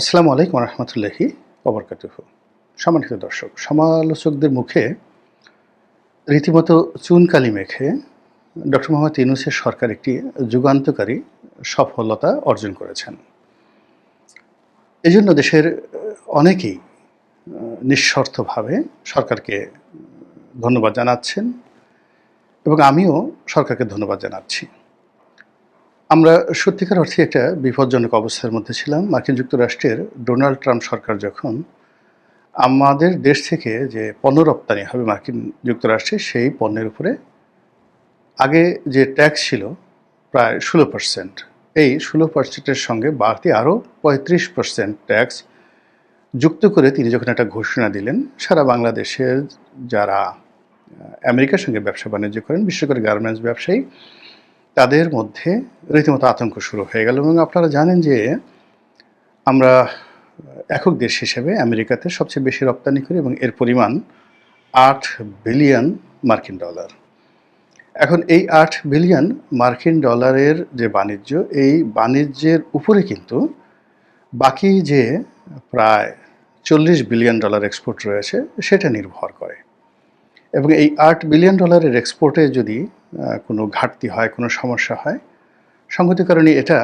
আসসালামু আলাইকুম রহমতুল্লাহি অবরকাতুহ সম্মানিত দর্শক, সমালোচকদের মুখে রীতিমতো চুনকালি মেখে ডক্টর মোহাম্মদ ইউনুসের সরকার একটি যুগান্তকারী সফলতা অর্জন করেছেন। এজন্য দেশের অনেকেই নিঃস্বার্থভাবে সরকারকে ধন্যবাদ জানাচ্ছেন এবং আমিও সরকারকে ধন্যবাদ জানাচ্ছি। আমরা সত্যিকার অর্থে একটা বিপজ্জনক অবস্থার মধ্যে ছিলাম। মার্কিন যুক্তরাষ্ট্রের ডোনাল্ড ট্রাম্প সরকার যখন আমাদের দেশ থেকে যে পণ্য রপ্তানি হবে মার্কিন যুক্তরাষ্ট্রে, সেই পণ্যের উপরে আগে যে ট্যাক্স ছিল প্রায় ষোলো পার্সেন্ট। এই ষোলো পার্সেন্টের সঙ্গে বাড়তি আরও পঁয়ত্রিশ পার্সেন্ট ট্যাক্স যুক্ত করে তিনি যখন একটা ঘোষণা দিলেন, সারা বাংলাদেশের যারা আমেরিকার সঙ্গে ব্যবসা বাণিজ্য করেন, বিশেষ করে গার্মেন্টস ব্যবসায়ী তাদের মধ্যে রীতিমতো আতঙ্ক শুরু হয়ে গেল এবং আপনারা জানেন যে আমরা একক দেশ হিসেবে আমেরিকাতে সবচেয়ে বেশি রপ্তানি করি এবং এর পরিমাণ আট বিলিয়ন মার্কিন ডলার। এখন এই আট বিলিয়ন মার্কিন ডলারের যে বাণিজ্য, এই বাণিজ্যের উপরে কিন্তু বাকি যে প্রায় চল্লিশ বিলিয়ন ডলার এক্সপোর্ট রয়েছে, সেটা নির্ভর করে। এবং এই আট বিলিয়ন ডলারের এক্সপোর্টে যদি কোনো ঘাটতি হয়, কোনো সমস্যা হয়, সঙ্গতি কারণে এটা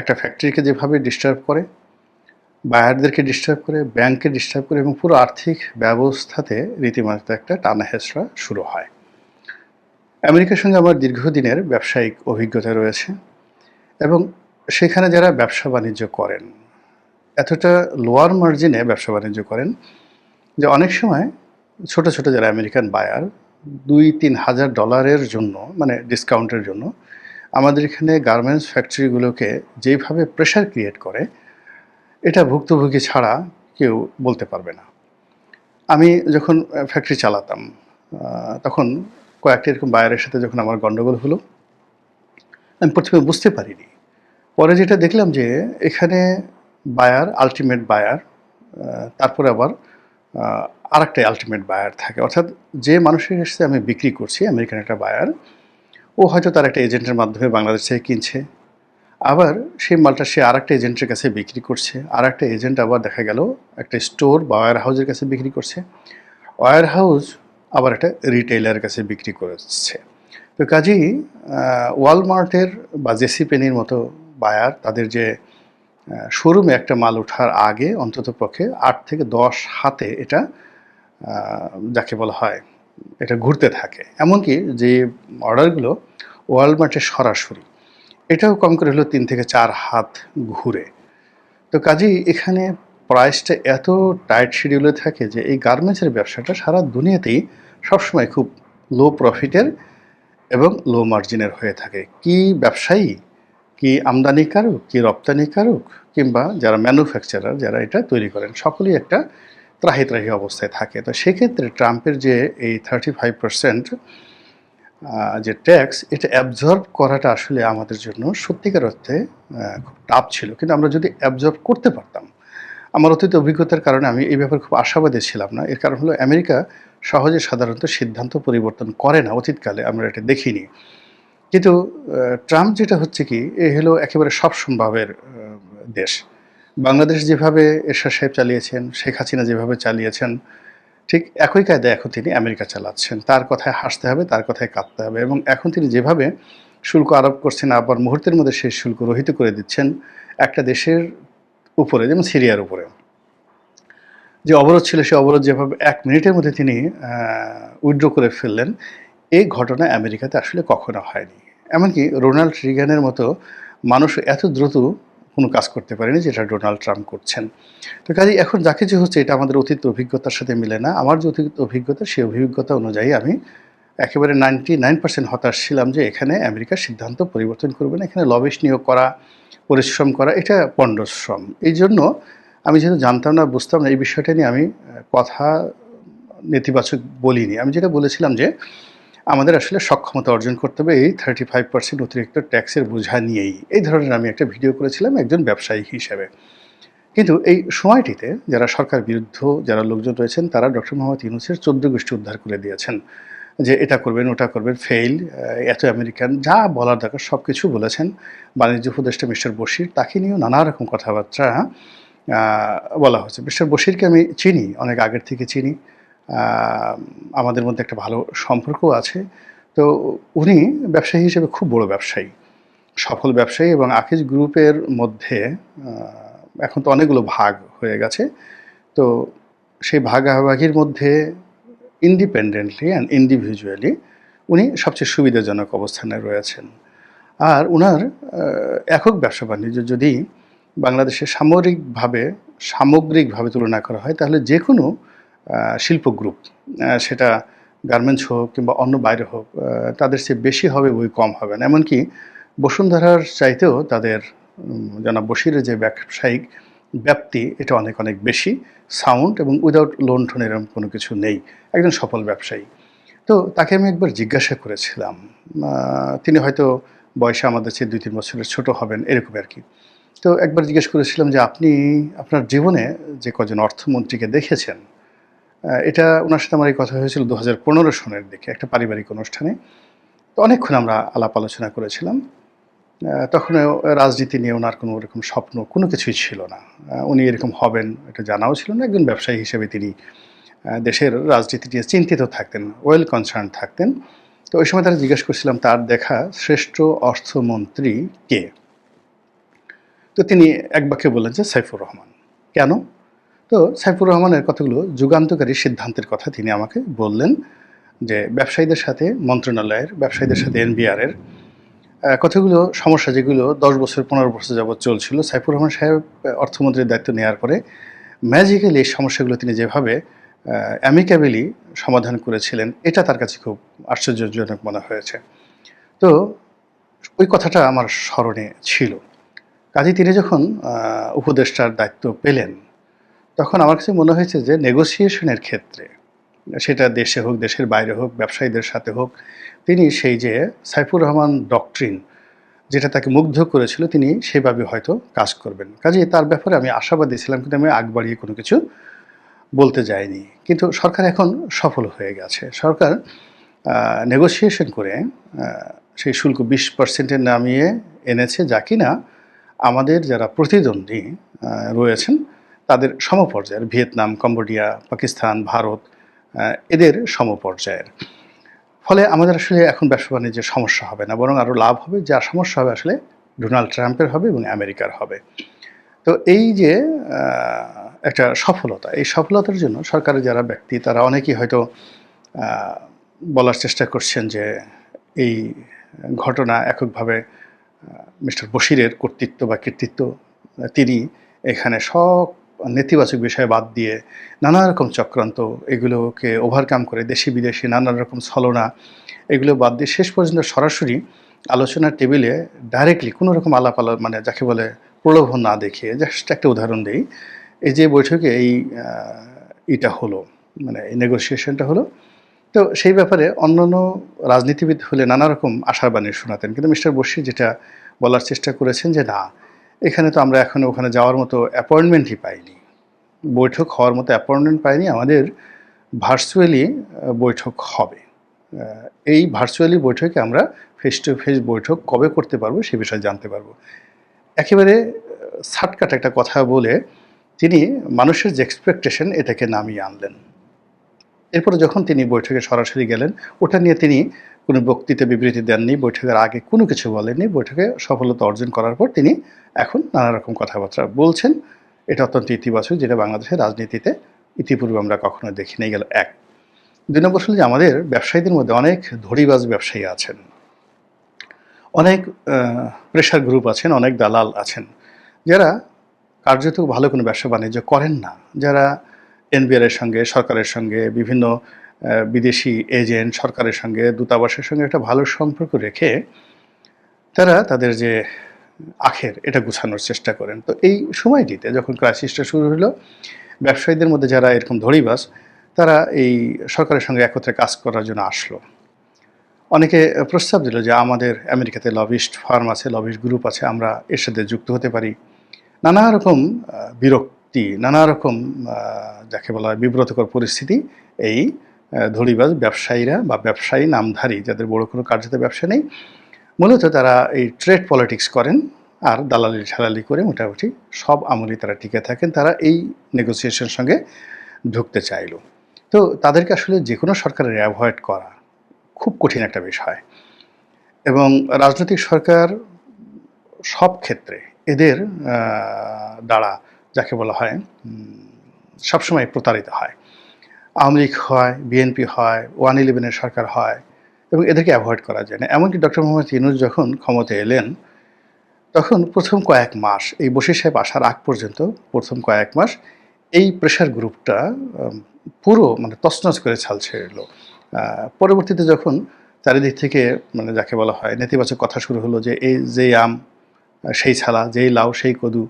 একটা ফ্যাক্টরিকে যেভাবে ডিস্টার্ব করে বায়ারদেরকে ডিস্টার্ব করে ব্যাংককে ডিস্টার্ব করে এবং পুরো আর্থিক ব্যবস্থাতে রীতিমতো একটা টানা হেঁচড়া শুরু হয়। আমেরিকার সঙ্গে আমার দীর্ঘদিনের ব্যবসায়িক অভিজ্ঞতা রয়েছে এবং সেখানে যারা ব্যবসা বাণিজ্য করেন, এতটা লোয়ার মার্জিনে ব্যবসা বাণিজ্য করেন যে অনেক সময় ছোট ছোট যারা আমেরিকান বায়ার, দুই তিন হাজার ডলারের জন্য মানে ডিসকাউন্টের জন্য, আমাদের এখানে গার্মেন্টস ফ্যাক্টরিগুলোকে যেইভাবে প্রেশার ক্রিয়েট করে, এটা ভুক্তভোগী ছাড়া কেউ বলতে পারবে না। আমি যখন ফ্যাক্টরি চালাতাম তখন কয়েকটি এরকম বায়ারের সাথে যখন আমার গণ্ডগোল হলো, আমি প্রথমে বুঝতে পারিনি। পরে যেটা দেখলাম যে, এখানে বায়ার আলটিমেট বায়ার তারপরে আবার আর একটা আলটিমেট বায়ার থাকে। অর্থাৎ যে মানুষের সাথে আমি বিক্রি করছি আমেরিকান একটা বায়ার ও হয়তো তার একটা এজেন্টের মাধ্যমে বাংলাদেশ থেকে কিনছে। আবার সেই মালটা সে আর একটা এজেন্টের কাছে বিক্রি করছে। আর একটা এজেন্ট আবার দেখা গেল একটা স্টোর বা ওয়ার হাউসের কাছে বিক্রি করছে। ওয়ার হাউস আবার একটা রিটেইলারের কাছে বিক্রি করেছে। তো কাজেই ওয়ালমার্টের বা জেসি পেনির মতো বায়ার তাদের যে শোরুমে একটা মাল ওঠার আগে অন্তত পক্ষে আট থেকে দশ হাতে এটা যাকে বলা হয়, এটা ঘুরতে থাকে। এমনকি যে অর্ডারগুলো ওয়ালমার্টে সরাসরি, এটাও কম করে হলো তিন থেকে চার হাত ঘুরে। তো কাজেই এখানে প্রাইসটা এত টাইট শিডিউলে থাকে যে এই গার্মেন্টসের ব্যবসাটা সারা দুনিয়াতেই সবসময় খুব লো প্রফিটের এবং লো মার্জিনের হয়ে থাকে। কি ব্যবসায়ী কি আমদানিকারক কি রপ্তানিকারক কিংবা যারা ম্যানুফ্যাকচারার যারা এটা তৈরি করেন, সকলেই একটা ত্রাহি ত্রাহি অবস্থায় থাকে। তো সেক্ষেত্রে ট্রাম্পের যে এই থার্টি ফাইভ পার্সেন্ট যে ট্যাক্স এটা অ্যাবজর্ব করাটা আসলে আমাদের জন্য সত্যিকার অর্থে খুব টাফ ছিল। কিন্তু আমরা যদি অ্যাবজর্ব করতে পারতাম, আমার অতীত অভিজ্ঞতার কারণে আমি এই ব্যাপারে খুব আশাবাদী ছিলাম না। এর কারণ হলো আমেরিকা সহজে সাধারণত সিদ্ধান্ত পরিবর্তন করে না। অতীতকালে আমরা এটা দেখিনি। কিন্তু ট্রাম্প যেটা হচ্ছে কি, এ হলো একেবারে সব সম্ভাবের দেশ। বাংলাদেশ যেভাবে এরশাদ সাহেব চালিয়েছেন, শেখ হাসিনা যেভাবে চালিয়েছেন, ঠিক একই কায়দায় এখন তিনি আমেরিকা চালাচ্ছেন। তার কথায় হাসতে হবে, তার কথায় কাঁদতে হবে এবং এখন তিনি যেভাবে শুল্ক আরোপ করছেন, আবার মুহূর্তের মধ্যে সেই শুল্ক রহিত করে দিচ্ছেন একটা দেশের উপরে, যেমন সিরিয়ার উপরে। যে অবরোধ ছিল সে অবরোধ যেভাবে এক মিনিটের মধ্যে তিনি উইথড্র করে ফেললেন, এই ঘটনা আমেরিকাতে আসলে কখনো হয়নি। এমনকি রোনাল্ড রিগানের মতো মানুষ এত দ্রুত কোনো কাজ করতে পারেনি যেটা ডোনাল্ড ট্রাম্প করছেন। তো কাজে এখন যা কিছু হচ্ছে এটা আমাদের অতীত অভিজ্ঞতার সাথে মিলে না। আমার যে অতীত অভিজ্ঞতা, সেই অভিজ্ঞতা অনুযায়ী আমি একেবারে নাইনটি নাইন পার্সেন্ট হতাশ ছিলাম যে এখানে আমেরিকার সিদ্ধান্ত পরিবর্তন করবে না, এখানে লবেশ নিয়োগ করা, পরিশ্রম করা, এটা পণ্ডশ্রম। এই জন্য আমি যেহেতু জানতাম না, বুঝতাম না, এই বিষয়টা নিয়ে আমি কথা নেতিবাচক বলিনি। আমি যেটা বলেছিলাম যে আমাদের আসলে সক্ষমতা অর্জন করতে হবে। এই থার্টি ফাইভ পার্সেন্ট অতিরিক্ত ট্যাক্সের বোঝা নিয়েই। এই ধরনের আমি একটা ভিডিও করেছিলাম একজন ব্যবসায়ী হিসেবে। কিন্তু এই সময়টিতে যারা সরকার বিরুদ্ধ, যারা লোকজন রয়েছেন, তারা ডক্টর মোহাম্মদ ইউনুসের চোদ্দ গোষ্ঠী উদ্ধার করে দিয়েছেন। যে এটা করবেন, ওটা করবেন ফেইল এত আমেরিকান, যা বলার দরকার সব কিছু বলেছেন। বাণিজ্য উপদেষ্টা মিস্টার বশির, তাকে নিয়েও নানা রকম কথাবার্তা বলা হচ্ছে মিস্টার বশিরকে আমি চিনি, অনেক আগের থেকে চিনি। আমাদের মধ্যে একটা ভালো সম্পর্ক আছে। তো উনি ব্যবসায়ী হিসেবে খুব বড় ব্যবসায়ী, সফল ব্যবসায়ী এবং আকিজ গ্রুপের মধ্যে এখন তো অনেকগুলো ভাগ হয়ে গেছে। তো সেই ভাগাভাগির মধ্যে ইন্ডিপেন্ডেন্টলি অ্যান্ড ইন্ডিভিজুয়ালি উনি সবচেয়ে সুবিধাজনক অবস্থানে রয়েছেন। আর ওনার একক ব্যবসা বাণিজ্য যদি বাংলাদেশে সামরিকভাবে সামগ্রিকভাবে তুলনা করা হয়, তাহলে যে কোনো শিল্প গ্রুপ সেটা গার্মেন্টস হোক কিংবা অন্য বাইরে হোক তাদের চেয়ে বেশি হবে বই, কম হবে না। এমনকি বসুন্ধরার চাইতেও তাদের জনাব বসিরের যে ব্যবসায়িক ব্যাপ্তি, এটা অনেক অনেক বেশি। সাউন্ড এবং উইদাউট লোন টোন এরকম কোনো কিছু নেই। একজন সফল ব্যবসায়ী। তো তাকে আমি একবার জিজ্ঞাসা করেছিলাম তিনি হয়তো বয়সে আমাদের চেয়ে দুই তিন বছরের ছোট হবেন এরকম আর কি। তো একবার জিজ্ঞেস করেছিলাম যে, আপনি আপনার জীবনে যে কজন অর্থমন্ত্রীকে দেখেছেন এটা ওনার সাথে আমার এই কথা হয়েছিল দু হাজার পনেরো সনের দিকে, একটা পারিবারিক অনুষ্ঠানে। তো অনেকক্ষণ আমরা আলাপ আলোচনা করেছিলাম। তখন রাজনীতি নিয়ে ওনার কোনো এরকম স্বপ্ন, কোনো কিছুই ছিল না। উনি এরকম হবেন এটা জানাও ছিল না, একজন ব্যবসায়ী হিসেবে তিনি দেশের রাজনীতি নিয়ে চিন্তিত থাকতেন ওয়েল কনসার্ন থাকতেন। তো ওই সময় তারা জিজ্ঞেস করছিলাম, তার দেখা শ্রেষ্ঠ অর্থমন্ত্রী কে? তো তিনি এক বাক্যে বললেন যে, সাইফুর রহমান। কেন? তো সাইফুর রহমানের কতগুলো যুগান্তকারী সিদ্ধান্তের কথা তিনি আমাকে বললেন যে ব্যবসায়ীদের সাথে, মন্ত্রণালয়ের ব্যবসায়ীদের সাথে, এনবিআরের কতগুলো সমস্যা যেগুলো দশ বছর, পনেরো বছর যাবৎ চলছিল, সাইফুর রহমান সাহেব অর্থমন্ত্রীর দায়িত্ব নেওয়ার পরে ম্যাজিক্যালি এই সমস্যাগুলো তিনি যেভাবে অ্যামিক্যাবেলি সমাধান করেছিলেন, এটা তার কাছে খুব আশ্চর্যজনক মনে হয়েছে। তো ওই কথাটা আমার স্মরণে ছিল। কাজে তিনি যখন উপদেষ্টার দায়িত্ব পেলেন তখন আমার কাছে মনে হয়েছে যে নেগোসিয়েশনের ক্ষেত্রে, সেটা দেশে হোক, দেশের বাইরে হোক, ব্যবসায়ীদের সাথে হোক, তিনি সেই যে সাইফুর রহমান ডকট্রিন যেটা তাকে মুগ্ধ করেছিল, তিনি সেভাবে হয়তো কাজ করবেন। কাজে তার ব্যাপারে আমি আশাবাদী ছিলাম, কিন্তু আমি আগ বাড়িয়ে কোনো কিছু বলতে যাইনি। কিন্তু সরকার এখন সফল হয়ে গেছে। সরকার নেগোসিয়েশন করে সেই শুল্ক বিশ পার্সেন্টে নামিয়ে এনেছে, যা কিনা আমাদের যারা প্রতিদ্বন্দ্বী রয়েছেন তাদের সমপর্যায়ের, ভিয়েতনাম, কম্বোডিয়া, পাকিস্তান, ভারত এদের সমপর্যায়ের। ফলে আমাদের আসলে এখন ব্যবসা বাণিজ্যের সমস্যা হবে না, বরং আরও লাভ হবে। যা সমস্যা হবে আসলে ডোনাল্ড ট্রাম্পের হবে এবং আমেরিকার হবে। তো এই যে একটা সফলতা, এই সফলতার জন্য সরকারের যারা ব্যক্তি, তারা অনেকেই হয়তো বলার চেষ্টা করছেন যে, এই ঘটনা এককভাবে মিস্টার বশিরের কর্তৃত্ব বা কৃতিত্ব, তিনি এখানে সব নেতিবাচক বিষয় বাদ দিয়ে নানা রকম চক্রান্ত, এগুলোকে ওভারকাম করে দেশি বিদেশি নানা রকম ছলনা, এগুলো বাদ দিয়ে শেষ পর্যন্ত সরাসরি আলোচনার টেবিলে ডাইরেক্টলি কোনো রকম আলাপ আলাপ মানে যাকে বলে প্রলোভন না দেখিয়ে জাস্ট একটা উদাহরণ দিই, এই যে বৈঠকে এই ইটা হলো মানে এই নেগোসিয়েশনটা হলো, তো সেই ব্যাপারে অন্যান্য রাজনীতিবিদ হলে নানা রকম আশার বাণী শোনাতেন, কিন্তু মিস্টার বসি যেটা বলার চেষ্টা করেছেন যে না এখানে তো আমরা এখনও ওখানে যাওয়ার মতো অ্যাপয়েন্টমেন্টই পাইনি। বৈঠক হওয়ার মতো অ্যাপয়েন্টমেন্ট পাইনি, আমাদের ভার্চুয়ালি বৈঠক হবে। এই ভার্চুয়ালি বৈঠকে আমরা ফেস টু ফেস বৈঠক কবে করতে পারব সে বিষয়ে জানতে পারব। একেবারে সাটকাট একটা কথা বলে তিনি মানুষের যে এক্সপেকটেশন এটাকে নামিয়ে আনলেন। এরপরে যখন তিনি বৈঠকে সরাসরি গেলেন, ওটা নিয়ে তিনি কোনো বক্তৃতা বিবৃতি দেননি, বৈঠকের আগে কোনো কিছু বলেননি, বৈঠকে সফলতা অর্জন করার পর তিনি এখন নানা রকম কথাবার্তা বলছেন। এটা অত্যন্ত ইতিবাচক, যেটা বাংলাদেশের রাজনীতিতে ইতিপূর্বে আমরা কখনো দেখি নাই, গেল এক। দুই নম্বর হলো যে আমাদের ব্যবসায়ীদের মধ্যে অনেক ধড়িবাজ ব্যবসায়ী আছেন। অনেক প্রেশার গ্রুপ আছেন, অনেক দালাল আছেন, যারা কার্যত ভালো কোনো ব্যবসা বাণিজ্য করেন না, যারা এনবিআর সঙ্গে, সরকারের সঙ্গে, বিভিন্ন বিদেশি এজেন্ট, সরকারের সঙ্গে, দূতাবাসের সঙ্গে একটা ভালো সম্পর্ক রেখে তারা তাদের যে আখের, এটা গুছানোর চেষ্টা করেন। তো এই সময়টিতে যখন ক্রাইসিসটা শুরু হলো, ব্যবসায়ীদের মধ্যে যারা এরকম ধরিবাস তারা এই সরকারের সঙ্গে একত্রে কাজ করার জন্য আসলো। অনেকে প্রস্তাব দিল যে আমাদের আমেরিকাতে লবিস্ট ফার্ম আছে লবিস্ট গ্রুপ আছে, আমরা এর সাথে যুক্ত হতে পারি। নানা রকম বিরক্তি, নানা রকম যাকে বলা হয় বিব্রতকর পরিস্থিতি এই আহ, ধড়িবাজ ব্যবসায়ীরা বা ব্যবসায়ী নামধারী যাদের বড় কোনো কার্যত ব্যবসা নেই মূলত তারা এই ট্রেড পলিটিক্স করেন আর দালালি ঠালালি করে মোটামুটি সব আমলই তারা টিকে থাকেন তারা এই নেগোসিয়েশন সঙ্গে ঢুকতে চাইল। তো তাদেরকে আসলে যে কোনো সরকারের অ্যাভয়েড করা খুব কঠিন একটা বিষয়। এবং রাজনৈতিক সরকার সব ক্ষেত্রে এদের দ্বারা যাকে বলা হয় সবসময় প্রতারিত হয়। আওয়ামী লীগ হয় বিএনপি হয় ওয়ান ইলেভেনের সরকার হয় এবং এদেরকে অ্যাভয়েড করা যায় না। এমনকি ডক্টর মোহাম্মদ ইউনুস যখন ক্ষমতায় এলেন তখন প্রথম কয়েক মাস এই বশির সাহেব আসার আগ পর্যন্ত প্রথম কয়েক মাস এই প্রেশার গ্রুপটা পুরো মানে তছনছ করে ছাল ছেড়ে এলো পরবর্তীতে যখন চারিদিক থেকে মানে যাকে বলা হয় নেতিবাচক কথা শুরু হলো যে এই যে আম সেই ছালা যেই লাউ সেই কদু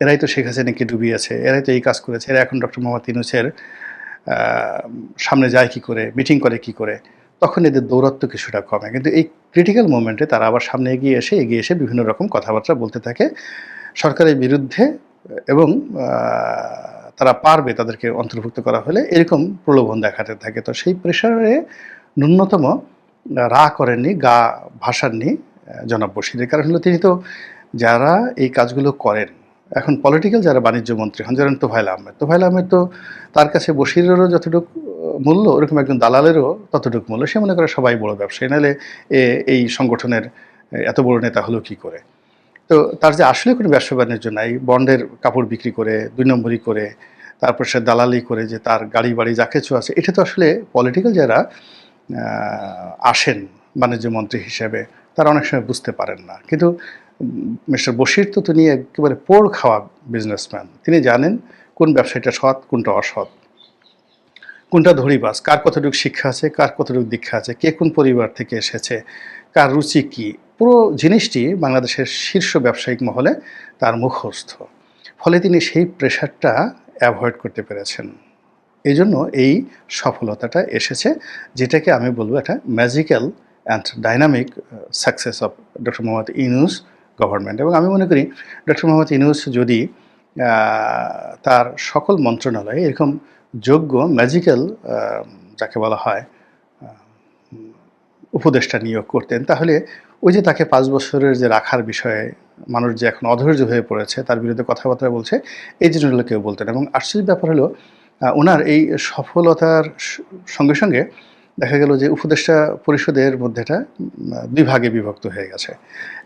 এরাই তো শেখ হাসিনাকে ডুবিয়েছে এরাই তো এই কাজ করেছে এরা এখন ডক্টর মোহাম্মদ ইউনুসের আহ, সামনে যায় কি করে মিটিং করে কি করে, তখন এদের দৌরত্ব কিছুটা কমে। কিন্তু এই ক্রিটিক্যাল মোমেন্টে তারা আবার সামনে এগিয়ে এসে এগিয়ে এসে বিভিন্ন রকম কথাবার্তা বলতে থাকে। সরকারের বিরুদ্ধে এবং তারা পারবে তাদেরকে অন্তর্ভুক্ত করা হলে, এরকম প্রলোভন দেখাতে থাকে। তো সেই প্রেশারে ন্যূনতম রা করেননি, গা ভাসাননি জনাব বশিরের। কারণ হলো তিনি তো, যারা এই কাজগুলো করেন এখন পলিটিক্যাল যারা বাণিজ্য মন্ত্রী হন যেমন তোফাইল আহমেদ তোফাইল আহমেদ তো তার কাছে বশিরেরও যতটুকু মূল্য, ওরকম একজন দালালেরও ততটুকু মূল্য, সে মনে করে সবাই বড় ব্যবসায়ী, নাহলে এই সংগঠনের এত বড় নেতা হলো কি করে? তো তার যে আসলে কোনো ব্যবসা বাণিজ্য নাই, বন্ডের কাপড় বিক্রি করে, দুই নম্বরই করে, তারপর সে দালালি করে যে তার গাড়ি বাড়ি যা কিছু আছে, এটা তো আসলে পলিটিক্যাল যারা আসেন বাণিজ্য মন্ত্রী হিসেবে, তারা অনেক সময় বুঝতে পারেন না। কিন্তু মিস্টার বশির তো তিনি একেবারে পোড় খাওয়া বিজনেসম্যান তিনি জানেন কোন ব্যবসায়ীটা সৎ, কোনটা অসৎ। কোনটা ধরিবাস কার কতটুকু শিক্ষা আছে, কার কতটুকু দীক্ষা আছে, কে কোন পরিবার থেকে এসেছে, কার রুচি কি। পুরো জিনিসটি বাংলাদেশের শীর্ষ ব্যবসায়িক মহলে তার মুখস্থ। ফলে তিনি সেই প্রেশারটা অ্যাভয়েড করতে পেরেছেন। এই জন্য এই সফলতাটা এসেছে, যেটাকে আমি বলব একটা magical and dynamic success of doctor Mohammad Yunus government. এবং আমি মনে করি ডক্টর মোহাম্মদ ইউনুস যদি তার সকল মন্ত্রণালয়ে এরকম যোগ্য ম্যাজিক্যাল যাকে বলা হয় উপদেষ্টা নিয়োগ করতেন, তাহলে ওই যে তাকে পাঁচ বছরের যে রাখার বিষয়ে মানুষ যে এখন অধৈর্য হয়ে পড়েছে, তার বিরুদ্ধে কথাবার্তা বলছে, এই জিনিসগুলো কেউ বলতেন এবং আশ্চর্য ব্যাপার হলো ওনার এই সফলতার সঙ্গে সঙ্গে দেখা গেল যে উপদেষ্টা পরিষদের মধ্যেটা উম, দুই ভাগে বিভক্ত হয়ে গেছে।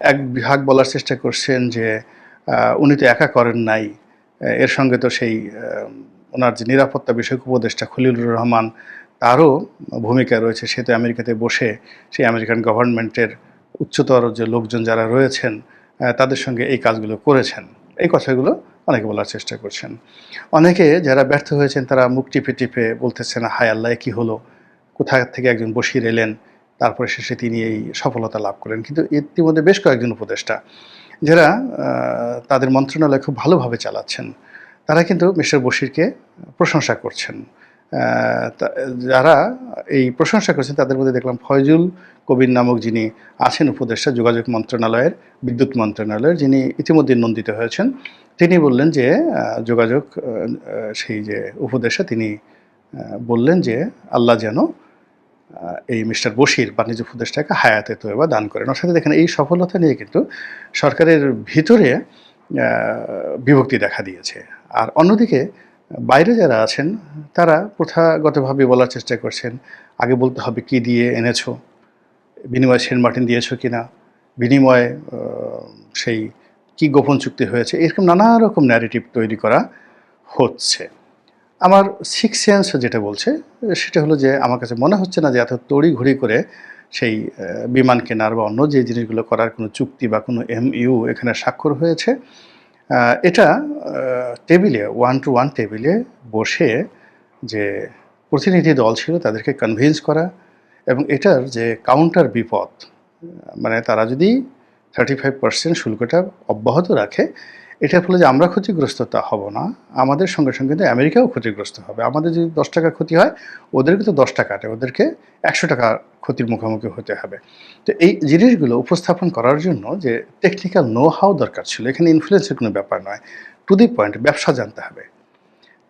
এক বিভাগ বলার চেষ্টা করছেন যে উনি তো একা করেন নাই। এর সঙ্গে তো সেই ওনার যে নিরাপত্তা বিষয়ক উপদেষ্টা খলিলুর রহমান তারও ভূমিকা রয়েছে। সে তো আমেরিকাতে বসে সেই আমেরিকান গভর্নমেন্টের উচ্চতর যে লোকজন যারা রয়েছেন তাদের সঙ্গে এই কাজগুলো করেছেন। এই কথাগুলো অনেকে বলার চেষ্টা করছেন। অনেকে যারা ব্যর্থ হয়েছেন তারা মুখ টিপে টিপে বলতেছেন হায় আল্লাহ কি হলো? কোথা থেকে একজন বসির এলেন, তারপরে শেষে তিনি এই সফলতা লাভ করেন। কিন্তু ইতিমধ্যে বেশ কয়েকজন উপদেষ্টা, যারা তাদের মন্ত্রণালয় খুব ভালোভাবে চালাচ্ছেন, তারা কিন্তু মিস্টার বশিরকে প্রশংসা করছেন। যারা এই প্রশংসা করছেন, তাদের মধ্যে দেখলাম ফয়জুল কবির নামক যিনি আছেন উপদেষ্টা, যোগাযোগ মন্ত্রণালয়ের, বিদ্যুৎ মন্ত্রণালয়ের, যিনি ইতিমধ্যে নন্দিত হয়েছেন, তিনি বললেন যে যোগাযোগ সেই যে উপদেষ্টা, তিনি বললেন যে, আল্লাহ যেন এই মিস্টার বশির বাণিজ্য উপদেষ্টাকে হায়াতে তৈবা দান করেন। সাথে দেখেন এই সফলতা নিয়ে কিন্তু সরকারের ভিতরে বিভক্তি দেখা দিয়েছে। আর অন্যদিকে বাইরে যারা আছেন, তারা প্রথাগতভাবে বলার চেষ্টা করছেন, আগে বলতে হবে কি দিয়ে এনেছো, বিনিময়ে সেন্ট মার্টিন দিয়েছ কি না বিনিময়ে সেই কি গোপন চুক্তি হয়েছে, এরকম নানা রকম ন্যারেটিভ তৈরি করা হচ্ছে। আমার সিক্স সেন্স যেটা বলছে, সেটা হলো যে আমার কাছে মনে হচ্ছে না যে এত তড়ি ঘড়ি করে সেই বিমান কেনার বা অন্য যে জিনিসগুলো করার কোনো চুক্তি বা কোনো এম ইউ এখানে স্বাক্ষর হয়েছে এটা টেবিলে ওয়ান টু ওয়ান টেবিলে বসে যে প্রতিনিধি দল ছিল তাদেরকে কনভিন্স করা এবং এটার যে কাউন্টার বিপদ মানে তারা যদি থার্টি ফাইভ পার্সেন্ট শুল্কটা অব্যাহত রাখে এটার ফলে যে আমরা ক্ষতিগ্রস্ত তা হব না, আমাদের সঙ্গে সঙ্গে কিন্তু আমেরিকাও ক্ষতিগ্রস্ত হবে। আমাদের যদি দশ টাকা ক্ষতি হয়, ওদেরকে তো দশ টাকাটে ওদেরকে একশো টাকা ক্ষতির মুখোমুখি হতে হবে। তো এই জিনিসগুলো উপস্থাপন করার জন্য যে টেকনিক্যাল নো হাও দরকার ছিল, এখানে ইনফ্লুয়েন্সের কোনো ব্যাপার নয় টু দি পয়েন্ট ব্যবসা জানতে হবে।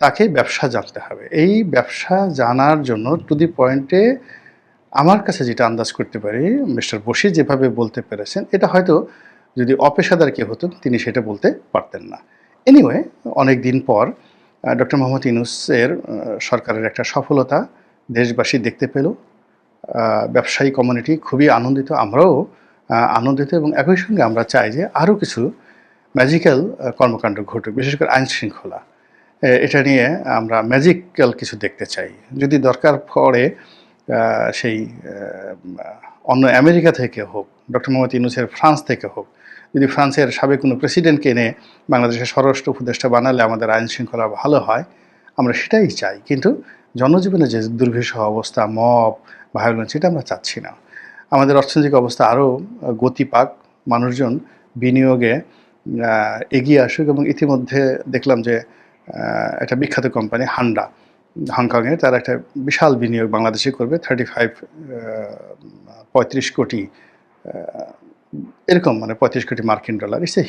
তাকে ব্যবসা জানতে হবে। এই ব্যবসা জানার জন্য টু দি পয়েন্টে আমার কাছে যেটা আন্দাজ করতে পারি মিস্টার বসি যেভাবে বলতে পেরেছেন, এটা হয়তো যদি অপেশাদার কেউ হতেন, তিনি সেটা বলতে পারতেন না। এনিওয়ে অনেক দিন পর ডক্টর মোহাম্মদ ইউনুসের সরকারের একটা সফলতা দেশবাসী দেখতে পেল। ব্যবসায়ী কমিউনিটি খুবই আনন্দিত, আমরাও আনন্দিত এবং একই সঙ্গে আমরা চাই যে আরও কিছু ম্যাজিক্যাল কর্মকাণ্ড ঘটুক, বিশেষ করে আইন শৃঙ্খলা। এটা নিয়ে আমরা ম্যাজিক্যাল কিছু দেখতে চাই। যদি দরকার পড়ে সেই অন্য আমেরিকা থেকে হোক, ডক্টর মোহাম্মদ ইউনুসের ফ্রান্স থেকে হোক যদি ফ্রান্সের সাবেক কোনো প্রেসিডেন্টকে এনে বাংলাদেশের স্বরাষ্ট্র উপদেষ্টা বানালে আমাদের আইন শৃঙ্খলা ভালো হয়, আমরা সেটাই চাই। কিন্তু জনজীবনে যে দুর্বিষহ অবস্থা, মব ভায়োলেন্স এটা আমরা চাচ্ছি না। আমাদের অর্থনৈতিক অবস্থা আরও গতি পাক মানুষজন বিনিয়োগে এগিয়ে আসুক এবং ইতিমধ্যে দেখলাম যে একটা বিখ্যাত কোম্পানি হান্ডা হংকংয়ে তারা একটা বিশাল বিনিয়োগ বাংলাদেশে করবে থার্টি ফাইভ পঁয়ত্রিশ কোটি এরকম মানে পঁয়ত্রিশ কোটি মার্কিন ডলার ইটস এ